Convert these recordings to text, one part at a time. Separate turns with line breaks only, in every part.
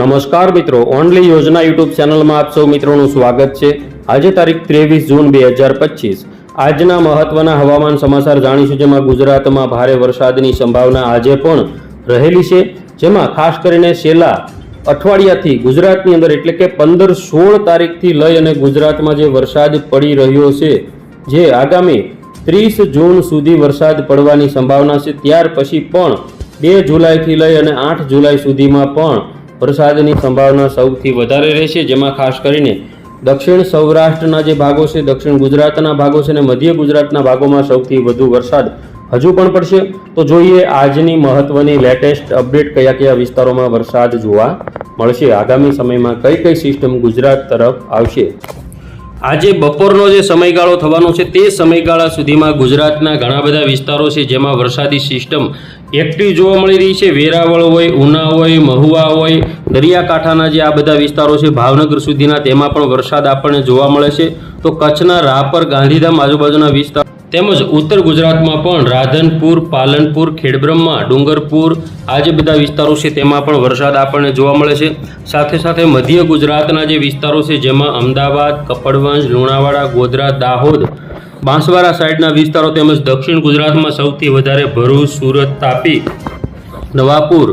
નમસ્કાર મિત્રો, ઓનલી યોજના યુટ્યુબ ચેનલમાં આપ સૌ મિત્રોનું સ્વાગત છે. આજે તારીખ ત્રેવીસ જૂન બે હજાર પચીસ. આજના મહત્વના હવામાન સમાચાર જાણીશું, જેમાં ગુજરાતમાં ભારે વરસાદની સંભાવના આજે પણ રહેલી છે. જેમાં ખાસ કરીને છેલ્લા અઠવાડિયાથી ગુજરાતની અંદર એટલે કે પંદર સોળ તારીખથી લઈ અને ગુજરાતમાં જે વરસાદ પડી રહ્યો છે, જે આગામી ત્રીસ જૂન સુધી વરસાદ પડવાની સંભાવના છે. ત્યાર પછી પણ બે જુલાઈથી લઈ અને આઠ જુલાઈ સુધીમાં પણ વરસાદની સંભાવના સૌથી વધારે રહેશે, જેમાં ખાસ કરીને દક્ષિણ સૌરાષ્ટ્રના જે ભાગો છે, દક્ષિણ ગુજરાતના ભાગો છે અને મધ્ય ગુજરાતના ભાગોમાં સૌથી વધુ વરસાદ હજુ પણ પડશે. તો જોઈએ આજની મહત્વની લેટેસ્ટ અપડેટ કયા કયા વિસ્તારોમાં વરસાદ જોવા મળશે. આગામી સમયમાં કઈ કઈ સિસ્ટમ ગુજરાત તરફ આવશે? આજે બપોરનો જે સમયગાળો થવાનો છે તે સમયગાળા સુધીમાં ગુજરાતના ઘણા બધા વિસ્તારો છે જેમાં વરસાદી સિસ્ટમ એક્ટિવ જોવા મળી રહી છે. વેરાવળ હોય, ઉના હોય, મહુવા હોય, દરિયાકાંઠાના જે આ બધા વિસ્તારો છે, ભાવનગર સુધીના તેમાં પણ વરસાદ આપણને જોવા મળે છે. તો કચ્છના રાપર, ગાંધીધામ આજુબાજુના વિસ્તાર તેમજ ઉત્તર ગુજરાતમાં પણ રાધનપુર, પાલનપુર, ખેડબ્રહ્મા, ડુંગરપુર આ જે બધા વિસ્તારો છે તેમાં પણ વરસાદ આપણને જોવા મળે છે. સાથે સાથે મધ્ય ગુજરાતના જે વિસ્તારો છે જેમાં અમદાવાદ, કપડવંજ, લુણાવાડા, ગોધરા, દાહોદ, બાંસવાડા સાઈડના વિસ્તારો તેમજ દક્ષિણ ગુજરાતમાં સૌથી વધારે ભરૂચ, સુરત, તાપી, નવાપુર,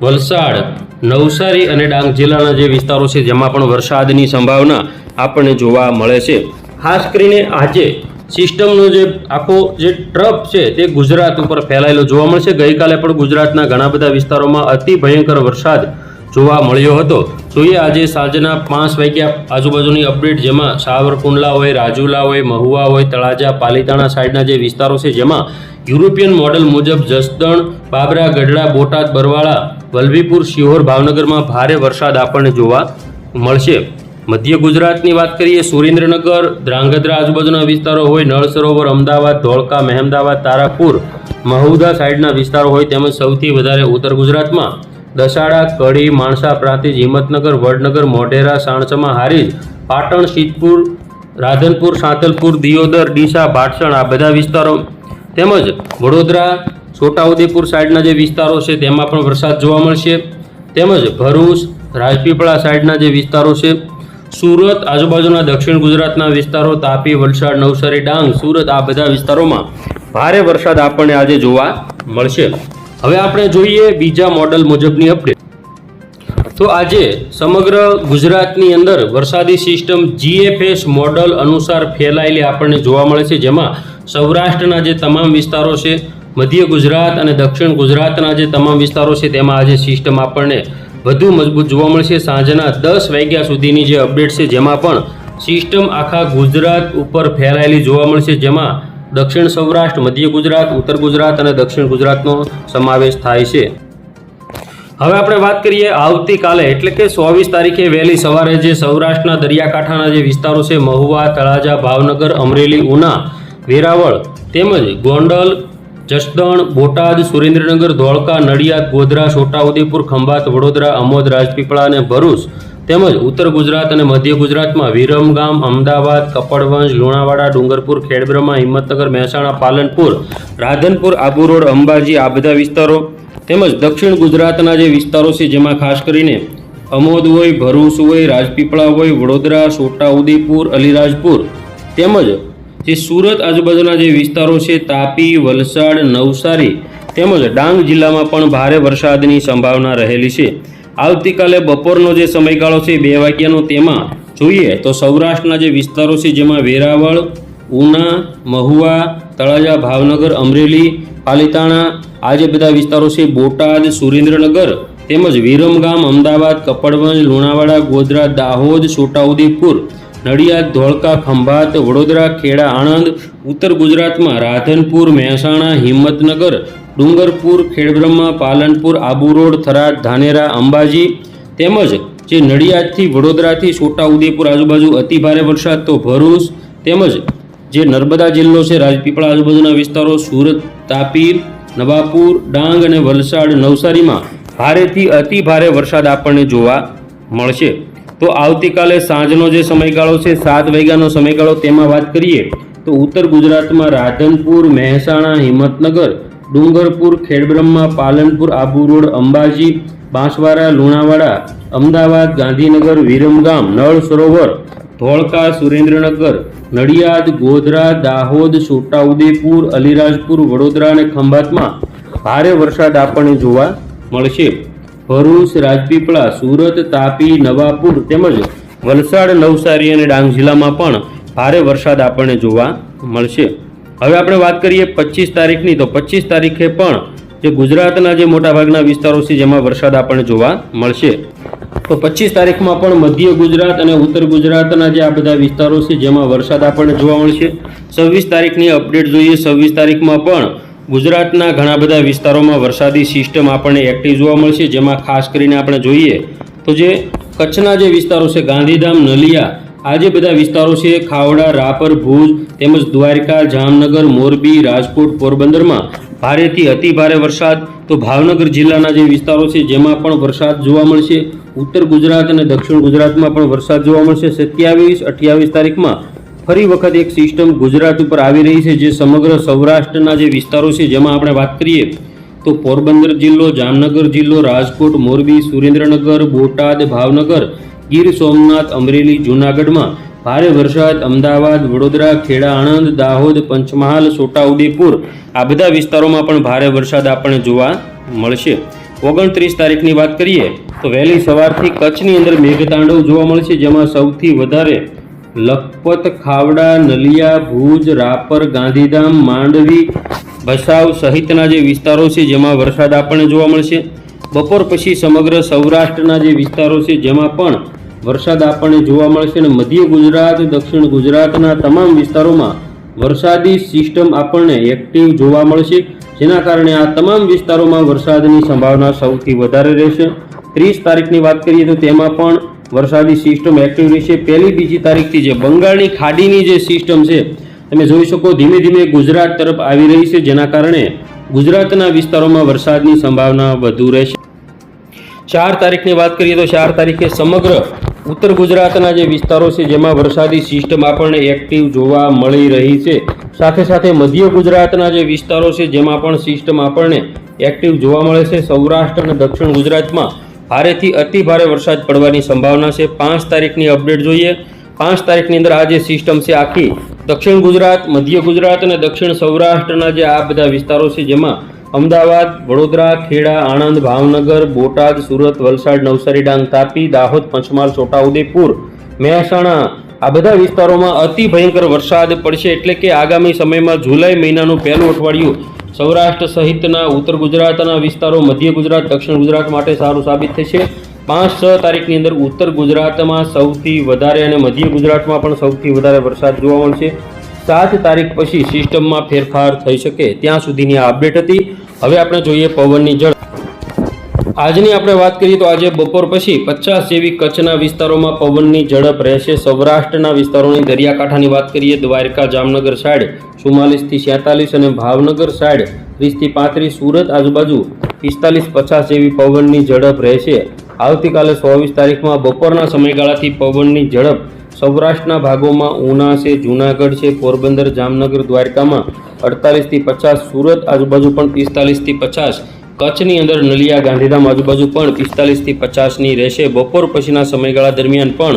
વલસાડ, નવસારી અને ડાંગ જિલ્લાના જે વિસ્તારો છે જેમાં પણ વરસાદની સંભાવના આપણને જોવા મળે છે. ખાસ કરીને આજે સિસ્ટમનો જે આખો જે ટ્રપ છે તે ગુજરાત ઉપર ફેલાયેલો જોવા મળશે. ગઈકાલે પણ ગુજરાતના ઘણા બધા વિસ્તારોમાં અતિ ભયંકર વરસાદ જોવા મળ્યો હતો. જોઈએ આજે સાંજના પાંચ વાગ્યા આજુબાજુની અપડેટ જેમાં સાવરકુંડલા હોય રાજુલા હોય મહુવા હોય તળાજા, પાલીતાણા સાઈડના જે વિસ્તારો છે જેમાં યુરોપિયન મોડલ મુજબ જસદણ, બાબરા, ગઢડા, બોટાદ, બરવાળા, વલભીપુર, શિહોર, ભાવનગરમાં ભારે વરસાદ આપણને જોવા મળશે. મધ્ય ગુજરાતની વાત કરીએ, સુરેન્દ્રનગર, ધ્રાંગધ્રા આજુબાજુના વિસ્તારો હોય નળ સરોવર અમદાવાદ, ધોળકા, મહેમદાવાદ, તારાપુર, મહુદા સાઈડના વિસ્તારો હોય, તેમજ સૌથી વધારે ઉત્તર ગુજરાતમાં દસાડા, કડી, માણસા, પ્રાંતિજ, હિંમતનગર, વડનગર, મોઢેરા, સાણસમા હારીજ, પાટણ સિદ્ધપુર રાધનપુર, સાંતલપુર, દિયોદર, ડીસા, ભાટસણ આ બધા વિસ્તારો તેમજ વડોદરા, છોટાઉદેપુર સાઈડના જે વિસ્તારો છે, તેમાં પણ વરસાદ જોવા મળશે. તેમજ ભરૂચ, રાજપીપળા સાઈડના જે વિસ્તારો છે સુરત, આજુબાજુના દક્ષિણ ગુજરાતના વિસ્તારો, તાપી, વલસાડ, નવસારી, ડાંગ, સુરત, આ બધા વિસ્તારોમાં ભારે વરસાદ આપણને આજે જોવા મળશે. હવે આપણે જોઈએ બીજા મોડલ મુજબની અપડેટ તો આજે સમગ્ર ગુજરાતની અંદર વરસાદી સિસ્ટમ જીએફએસ મોડલ અનુસાર ફેલાયેલી આપણને જોવા મળે છે. જેમાં સૌરાષ્ટ્રના જે તમામ વિસ્તારો છે, મધ્ય ગુજરાત અને દક્ષિણ ગુજરાતના જે તમામ વિસ્તારો છે, તેમાં આજે સિસ્ટમ આપણને વધુ મજબૂત જોવા મળશે. સાંજના દસ વાગ્યા સુધીની જે અપડેટ છે, જેમાં પણ સિસ્ટમ આખા ગુજરાત ઉપર ફેલાયેલી જોવા મળશે, જેમાં દક્ષિણ સૌરાષ્ટ્ર, મધ્ય ગુજરાત, ઉત્તર ગુજરાત અને દક્ષિણ ગુજરાતનો સમાવેશ થાય છે. હવે આપણે વાત કરીએ આવતીકાલે, એટલે કે ચોવીસ તારીખે વહેલી સવારે જે સૌરાષ્ટ્રના દરિયાકાંઠાના જે વિસ્તારો છે, મહુવા, તળાજા, ભાવનગર, અમરેલી, ઉના, વેરાવળ તેમજ ગોંડલ જસદણ, બોટાદ, સુરેન્દ્રનગર, ધોળકા, નડિયાદ, ગોધરા, છોટાઉદેપુર, ખંભાત, વડોદરા, અમોદ, રાજપીપળા અને ભરૂચ તેમજ ઉત્તર ગુજરાત અને મધ્ય ગુજરાતમાં વિરમગામ, અમદાવાદ, કપડવંજ, લુણાવાડા, ડુંગરપુર, ખેડબ્રહ્મા, હિંમતનગર, મહેસાણા, પાલનપુર, રાધનપુર આબુ રોડ અંબાજી, આ બધા વિસ્તારો તેમજ દક્ષિણ ગુજરાતના જે વિસ્તારો છે જેમાં ખાસ કરીને અમોદ હોય, ભરૂચ હોય, રાજપીપળા હોય, વડોદરા, છોટાઉદેપુર, અલીરાજપુર તેમજ જે સુરત આજુબાજુના જે વિસ્તારો છે, તાપી, વલસાડ, નવસારી તેમજ ડાંગ જિલ્લામાં પણ ભારે વરસાદની સંભાવના રહેલી છે. આવતીકાલે બપોરનો જે સમયગાળો છે, બે વાગ્યાનો તેમાં જોઈએ તો સૌરાષ્ટ્રના જે વિસ્તારો છે, જેમાં વેરાવળ, ઉના, મહુવા, તળાજા, ભાવનગર, અમરેલી, પાલીતાણા આ જે બધા વિસ્તારો છે, બોટાદ, સુરેન્દ્રનગર તેમજ વિરમગામ, અમદાવાદ, કપડવંજ, લુણાવાડા, ગોધરા, દાહોદ, છોટાઉદેપુર નડિયાદ, ધોળકા, ખંભાત, વડોદરા, ખેડા, આણંદ, ઉત્તર ગુજરાતમાં રાધનપુર, મહેસાણા, હિંમતનગર, ડુંગરપુર, ખેડબ્રહ્મા, પાલનપુર, આબુ રોડ, થરાદ, ધાનેરા, અંબાજી તેમજ જે નડિયાદથી વડોદરાથી છોટાઉદેપુર આજુબાજુ અતિભારે વરસાદ તો ભરૂચ તેમજ જે નર્મદા જિલ્લો છે, રાજપીપળા આજુબાજુના વિસ્તારો સુરત, તાપી, નવાપુર, ડાંગ અને વલસાડ નવસારીમાં ભારેથી અતિ ભારે વરસાદ આપણને જોવા મળશે. તો આવતીકાલે સાંજનો જે સમયગાળો છે, સાત વાગ્યાનો સમયગાળો તેમાં વાત કરીએ, તો ઉત્તર ગુજરાતમાં રાધનપુર, મહેસાણા, હિંમતનગર, ડુંગરપુર, ખેડબ્રહ્મા, પાલનપુર, આબુ રોડ, અંબાજી, બાંસવાડા, લુણાવાડા, અમદાવાદ, ગાંધીનગર, વિરમગામ, નળ સરોવર, ધોળકા, સુરેન્દ્રનગર, નડિયાદ, ગોધરા, દાહોદ, છોટાઉદેપુર, અલીરાજપુર, વડોદરા અને ખંભાતમાં ભારે વરસાદ આપણને જોવા મળશે. ભરૂચ, રાજપીપળા, સુરત, તાપી, નવાપુર તેમજ વલસાડ, નવસારી અને ડાંગ જિલ્લામાં પણ ભારે વરસાદ આપણને જોવા મળશે. હવે આપણે વાત કરીએ પચીસ તારીખની. તો પચીસ તારીખે પણ જે ગુજરાતના જે મોટાભાગના વિસ્તારો છે જેમાં વરસાદ આપણને જોવા મળશે. તો પચીસ તારીખમાં પણ મધ્ય ગુજરાત અને ઉત્તર ગુજરાતના જે આ બધા વિસ્તારો છે જેમાં વરસાદ આપણને જોવા મળશે. છવ્વીસ તારીખની અપડેટ જોઈએ. છવ્વીસ તારીખમાં પણ ગુજરાતના ઘણા બધા વિસ્તારોમાં વરસાદી સિસ્ટમ આપણને એક્ટિવ જોવા મળશે. જેમાં ખાસ કરીને આપણે જોઈએ તો જે કચ્છના જે વિસ્તારો છે, ગાંધીધામ, નલિયા, આ જે બધા વિસ્તારો છે, ખાવડા, રાપર, ભુજ તેમજ દ્વારકા, જામનગર, મોરબી, રાજકોટ, પોરબંદરમાં ભારેથી અતિ ભારે વરસાદ. તો ભાવનગર જિલ્લાના જે વિસ્તારો છે, જેમાં પણ વરસાદ જોવા મળશે. ઉત્તર ગુજરાત અને દક્ષિણ ગુજરાતમાં પણ વરસાદ જોવા મળશે. સત્યાવીસ અઠ્યાવીસ તારીખમાં ફરી વખત એક સિસ્ટમ ગુજરાત ઉપર આવી રહી છે જે સમગ્ર સૌરાષ્ટ્રના જે વિસ્તારો છે, જેમાં આપણે વાત કરીએ, તો પોરબંદર જિલ્લો, જામનગર જિલ્લો, રાજકોટ, મોરબી, સુરેન્દ્રનગર, બોટાદ, ભાવનગર, ગીર સોમનાથ, અમરેલી, જૂનાગઢમાં ભારે વરસાદ, અમદાવાદ, વડોદરા, ખેડા, આણંદ, દાહોદ, પંચમહાલ છોટાઉદેપુર આ બધા વિસ્તારોમાં પણ ભારે વરસાદ આપણને જોવા મળશે. ઓગણત્રીસ તારીખની વાત કરીએ, તો વહેલી સવારથી કચ્છની અંદર મેઘતાંડવ જોવા મળશે, જેમાં સૌથી વધારે લખપત, ખાવડા, નલિયા, ભુજ, રાપર, ગાંધીધામ, માંડવી, ભસાવ સહિતના જે વિસ્તારો છે, જેમાં વરસાદ આપણને જોવા મળશે. બપોર પછી સમગ્ર સૌરાષ્ટ્રના જે વિસ્તારો છે, જેમાં પણ વરસાદ આપણને જોવા મળશે અને મધ્ય ગુજરાત, દક્ષિણ ગુજરાતના તમામ વિસ્તારોમાં વરસાદી સિસ્ટમ આપણને એક્ટિવ જોવા મળશે. જેના કારણે આ તમામ વિસ્તારોમાં વરસાદની સંભાવના સૌથી વધારે રહેશે. ત્રીસ તારીખની વાત કરીએ તો તેમાં પણ વરસાદી સિસ્ટમ એક્ટિવ રહેશે. પહેલી બીજી તારીખથી જે બંગાળની ખાડીની જે સિસ્ટમ છે, તમે જોઈ શકો ધીમે ધીમે ગુજરાત તરફ આવી રહી છે, જેના કારણે ગુજરાતના વિસ્તારોમાં વરસાદની સંભાવના વધુ રહેશે. ચાર તારીખની વાત કરીએ તો ચાર તારીખે સમગ્ર ઉત્તર ગુજરાતના જે વિસ્તારો છે, જેમાં વરસાદી સિસ્ટમ આપણને એક્ટિવ જોવા મળી રહી છે. સાથે સાથે મધ્ય ગુજરાતના જે વિસ્તારો છે, જેમાં પણ સિસ્ટમ આપણને એક્ટિવ જોવા મળે છે, સૌરાષ્ટ્ર અને દક્ષિણ ગુજરાતમાં ભારેથી અતિ ભારે વરસાદ પડવાની સંભાવના છે. પાંચ તારીખની અપડેટ જોઈએ. પાંચ તારીખની અંદર આ જે સિસ્ટમ છે આખી, દક્ષિણ ગુજરાત, મધ્ય ગુજરાત અને દક્ષિણ સૌરાષ્ટ્રના જે આ બધા વિસ્તારો છે, જેમાં અમદાવાદ, વડોદરા, ખેડા, આણંદ, ભાવનગર, બોટાદ, સુરત, વલસાડ, નવસારી, ડાંગ, તાપી, દાહોદ, પંચમહાલ, છોટાઉદેપુર, મહેસાણા, આ બધા વિસ્તારોમાં અતિ ભયંકર વરસાદ પડશે. એટલે કે આગામી સમયમાં જુલાઈ મહિનાનું પહેલું અઠવાડિયું સૌરાષ્ટ્ર સહિતના ઉત્તર ગુજરાતના વિસ્તારો, મધ્ય ગુજરાત, દક્ષિણ ગુજરાત માટે સારું સાબિત થશે. પાંચ છ તારીખની અંદર ઉત્તર ગુજરાતમાં સૌથી વધારે અને મધ્ય ગુજરાતમાં પણ સૌથી વધારે વરસાદ જોવા મળશે. સાત તારીખ પછી સિસ્ટમમાં ફેરફાર થઈ શકે ત્યાં સુધીની આ અપડેટ હતી. હવે આપણે જોઈએ પવનની જળ આજની આપણે વાત કરીએ તો આજે બપોર પછી પચાસ જેવી કચ્છના વિસ્તારોમાં પવનની ઝડપ રહેશે. સૌરાષ્ટ્રના વિસ્તારોની દરિયાકાંઠાની વાત કરીએ, દ્વારકા, જામનગર સાઈડ ચુમ્માલીસથી છેતાલીસ અને ભાવનગર સાઈડ ત્રીસથી પાંત્રીસ, સુરત આજુબાજુ પિસ્તાલીસ, પચાસ જેવી પવનની ઝડપ રહેશે. આવતીકાલે ચોવીસ તારીખમાં બપોરના સમયગાળાથી પવનની ઝડપ સૌરાષ્ટ્રના ભાગોમાં ઉના છે, જૂનાગઢ છે, પોરબંદર, જામનગર, દ્વારકામાં અડતાલીસથી પચાસ, સુરત આજુબાજુ પણ પિસ્તાલીસથી પચાસ કચ્છની અંદર નલિયા ગાંધીધામ આજુબાજુ પણ પિસ્તાલીસથી પચાસની રહેશે. બપોર પછીના સમયગાળા દરમિયાન પણ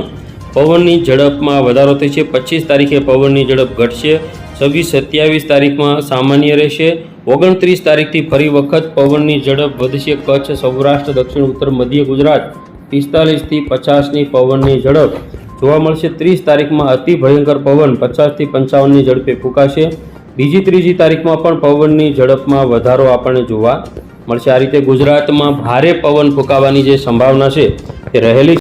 પવનની ઝડપમાં વધારો થશે. પચીસ તારીખે પવનની ઝડપ ઘટશે. છવ્વીસ સત્યાવીસ તારીખમાં સામાન્ય રહેશે. ઓગણત્રીસ તારીખથી ફરી વખત પવનની ઝડપ વધશે. કચ્છ, સૌરાષ્ટ્ર, દક્ષિણ, ઉત્તર, મધ્ય ગુજરાત પિસ્તાલીસથી પચાસની પવનની ઝડપ જોવા મળશે. ત્રીસ તારીખમાં અતિ ભયંકર પવન પચાસથી પંચાવનની ઝડપે ફૂંકાશે. બીજી ત્રીજી તારીખમાં પણ પવનની ઝડપમાં વધારો આપણને જોવા મળશે. આ રીતે ગુજરાતમાં ભારે પવન ફૂંકાવાની જે સંભાવના છે તે રહેલી